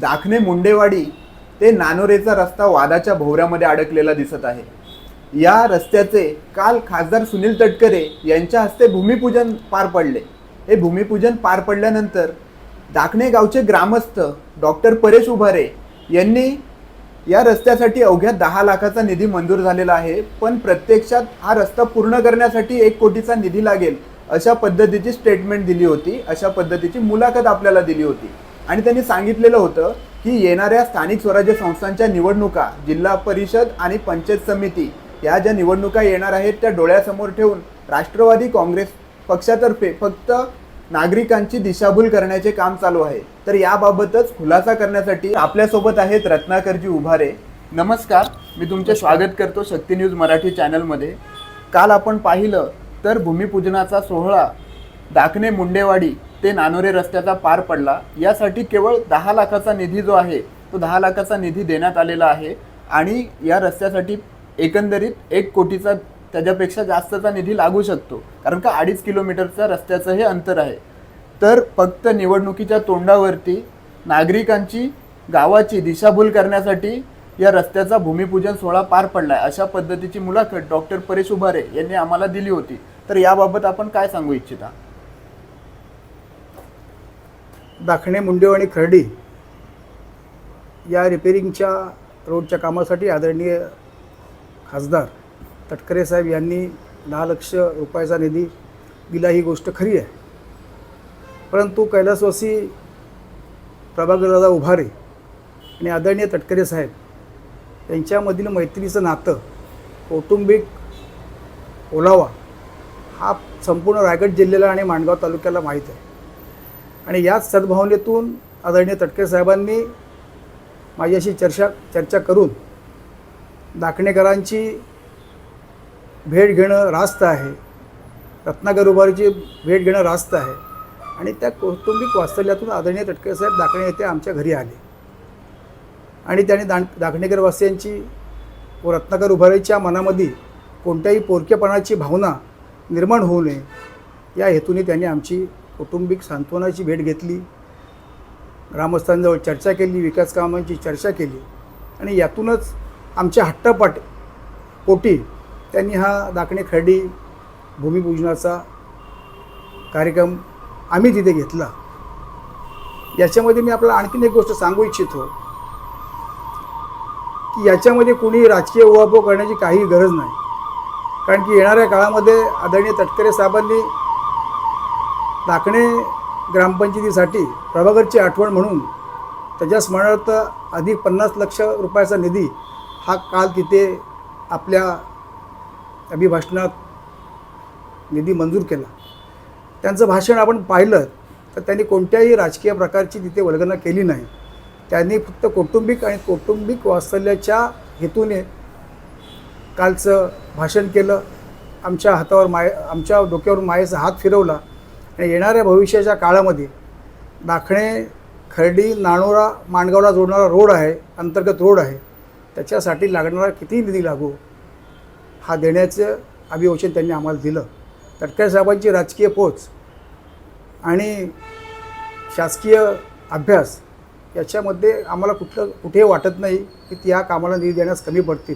दाखणे मुंडेवाडी ते नानोरेचा रस्ता वादाच्या भोवऱ्यामध्ये अडकलेला दिसत आहे. या रस्त्याचे काल खासदार सुनील तटकरे यांच्या हस्ते भूमिपूजन पार पडले. हे भूमिपूजन पार पडल्यानंतर दाखणे गावचे ग्रामस्थ डॉक्टर परेश उभारे यांनी या रस्त्यासाठी अवघ्या दहा लाखाचा निधी मंजूर झालेला आहे पण प्रत्यक्षात हा रस्ता पूर्ण करण्यासाठी एक कोटीचा निधी लागेल अशा पद्धतीची स्टेटमेंट दिली होती अशा पद्धतीची मुलाखत आपल्याला दिली होती. आणि त्यांनी सांगितलेलं होतं की येणाऱ्या स्थानिक स्वराज्य संस्थांच्या निवडणुका जिल्हा परिषद आणि पंचायत समिती या ज्या निवडणुका येणार आहेत त्या डोळ्यासमोर ठेवून राष्ट्रवादी काँग्रेस पक्षातर्फे फक्त नागरिकांची दिशाभूल करण्याचे काम चालू आहे. तर याबाबतच खुलासा करण्यासाठी आपल्यासोबत आहेत रत्नाकरजी उभारे. नमस्कार मी तुमचे स्वागत करतो शक्ती न्यूज मराठी चॅनलमध्ये. काल आपण पाहिलं तर भूमिपूजनाचा सोहळा दाखणे मुंडेवाडी ते नानोरे रस्त्याचा पार पडला. यासाठी केवळ दहा लाखाचा निधी जो आहे तो दहा लाखाचा निधी देण्यात आलेला आहे आणि या रस्त्यासाठी एकंदरीत एक कोटीचा त्याच्यापेक्षा जास्तचा निधी लागू शकतो. कारण का अडीच किलोमीटरचा रस्त्याचं हे अंतर आहे. तर फक्त निवडणुकीच्या तोंडावरती नागरिकांची गावाची दिशाभूल करण्यासाठी या रस्त्याचा भूमिपूजन सोहळा पार पडला आहे अशा पद्धतीची मुलाखत डॉक्टर परेश उभारे यांनी आम्हाला दिली होती. तर याबाबत आपण काय सांगू इच्छिता? दाखणे मुंडेव आणि खर्डी या रिपेरिंगच्या रोडच्या कामासाठी आदरणीय खासदार तटकरे साहेब यांनी दहा लक्ष रुपयाचा निधी दिला. ही गोष्ट खरी आहे. परंतु कैलासवासी प्रभाकरदादा उभारे आणि आदरणीय तटकरे साहेब यांच्यामधील मैत्रीचं नातं कौटुंबिक ओलावा हा संपूर्ण रायगड जिल्ह्याला आणि माणगाव तालुक्याला माहीत आहे. आणि याच सद्भावनेतून आदरणीय तटकरे साहेबांनी माझ्याशी चर्चा चर्चा करून दाखणेकरांची भेट घेणं रास्त आहे. रत्नाकर उभारीची भेट घेणं रास्त आहे. आणि त्या कौटुंबिक वास्तव्यातून आदरणीय तटकरे साहेब दाखणे येथे आमच्या घरी आले. आणि त्यांनी दा दाखणेकर वासियांची व रत्नाकर उभारीच्या मनामध्ये कोणत्याही पोरकेपणाची भावना निर्माण होऊ नये या हेतूने त्यांनी आमची कौटुंबिक सांत्वनाची भेट घेतली. ग्रामस्थांजवळ चर्चा केली विकास कामांची चर्चा केली. आणि यातूनच आमच्या हट्टपाट पोटी त्यांनी हा दाखणे खर्डी भूमिपूजनाचा कार्यक्रम आम्ही तिथे घेतला. याच्यामध्ये मी आपल्याला आणखीन एक गोष्ट सांगू इच्छितो. की याच्यामध्ये कोणी राजकीय उहापोह करण्याची काही गरज नाही. कारण की येणाऱ्या काळामध्ये आदरणीय तटकरे साहेबांनी टाकणे ग्रामपंचायतीसाठी प्रभागरची आठवण म्हणून त्याच्या स्मरणार्थ अधिक पन्नास लक्ष रुपयाचा निधी हा काल तिथे आपल्या अभिभाषणात निधी मंजूर केला. त्यांचं भाषण आपण पाहिलं तर त्यांनी कोणत्याही राजकीय प्रकारची तिथे वल्गना केली नाही. त्यांनी फक्त कौटुंबिक आणि कौटुंबिक वात्सल्याच्या हेतूने कालचं भाषण केलं. आमच्या हातावर माय आमच्या डोक्यावर मायेचा हात फिरवला. आणि येणाऱ्या भविष्याच्या काळामध्ये दाखणे खर्डी नाणोरा माणगावला जोडणारा रोड आहे अंतर्गत रोड आहे त्याच्यासाठी लागणारा किती निधी लागू हा देण्याचं अभिवचन त्यांनी आम्हाला दिलं. तटकरे साहेबांची राजकीय पोच आणि शासकीय अभ्यास याच्यामध्ये आम्हाला कुठलं कुठेही वाटत नाही की त्या कामाला निधी देण्यास कमी पडतील.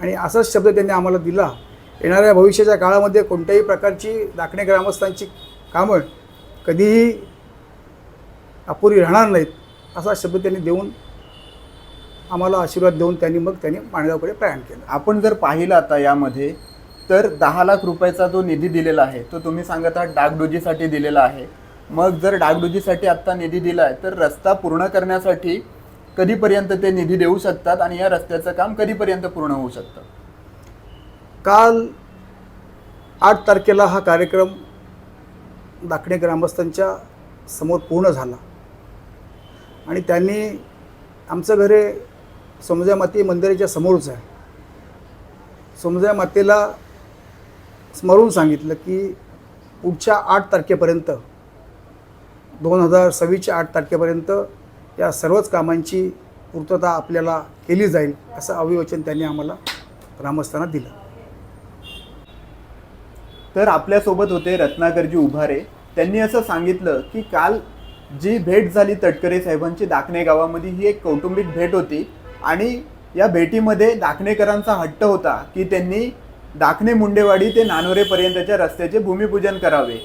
आणि असाच शब्द त्यांनी आम्हाला दिला. येणाऱ्या भविष्याच्या काळामध्ये कोणत्याही प्रकारची दाखणे ग्रामस्थांची कामं कधीही अपुरी राहणार नाहीत असा शब्द त्यांनी देऊन आम्हाला आशीर्वाद देऊन त्यांनी मग त्यांनी माणगावकडे प्रयाण केलं. आपण जर पाहिलं आता यामध्ये तर दहा लाख रुपयाचा जो निधी दिलेला आहे तो तुम्ही सांगत आहात डागडुजीसाठी दिलेला आहे. मग जर डागडुजीसाठी आत्ता निधी दिलाय तर रस्ता पूर्ण करण्यासाठी कधीपर्यंत ते निधी देऊ शकतात आणि या रस्त्याचं काम कधीपर्यंत पूर्ण होऊ शकतं? काल आठ तारखेला हा कार्यक्रम दाखणे ग्रामस्थांच्या समोर पूर्ण झाला. आणि त्यांनी आमचं घर हे समजा माते मंदिराच्या समोरच आहे. समजा मातेला स्मरून सांगितलं की पुढच्या आठ तारखेपर्यंत दोन हजार सव्वीसच्या आठ तारखेपर्यंत या सर्वच कामांची पूर्तता आपल्याला केली जाईल असं अभिवचन त्यांनी आम्हाला ग्रामस्थांना दिलं. तर आपल्यासोबत होते रत्नाकरजी उभारे. त्यांनी असं सांगितलं की काल जी भेट झाली तटकरे साहेबांची दाखणे गावामध्ये ही एक कौटुंबिक भेट होती. आणि या भेटीमध्ये दाखणेकरांचा हट्ट होता की त्यांनी दाखणे मुंडेवाडी ते नानोरेपर्यंतच्या रस्त्याचे भूमिपूजन करावे.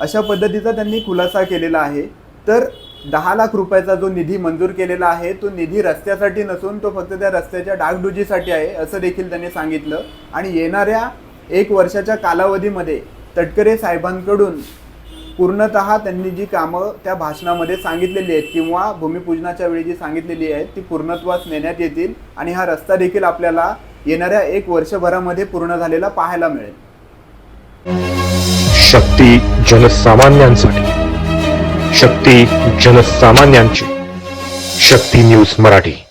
अशा पद्धतीचा त्यांनी खुलासा केलेला आहे. तर दहा लाख रुपयाचा जो निधी मंजूर केलेला आहे तो निधी रस्त्यासाठी नसून तो फक्त त्या रस्त्याच्या डागडुजीसाठी आहे असं देखील त्यांनी सांगितलं. आणि येणाऱ्या एक वर्षाच्या कालावधीमध्ये तटकरे साहेबांकडून पूर्णतः त्यांनी जी कामं त्या भाषणामध्ये सांगितलेली आहेत किंवा भूमिपूजनाच्या वेळी जी सांगितलेली आहेत ती पूर्णत्वास नेण्यात येतील आणि हा रस्ता देखील आपल्याला येणाऱ्या एक वर्षभरामध्ये पूर्ण झालेला पाहायला मिळेल. शक्ती जनसामान्यांसाठी. शक्ती जनसामान्यांची. शक्ती न्यूज मराठी.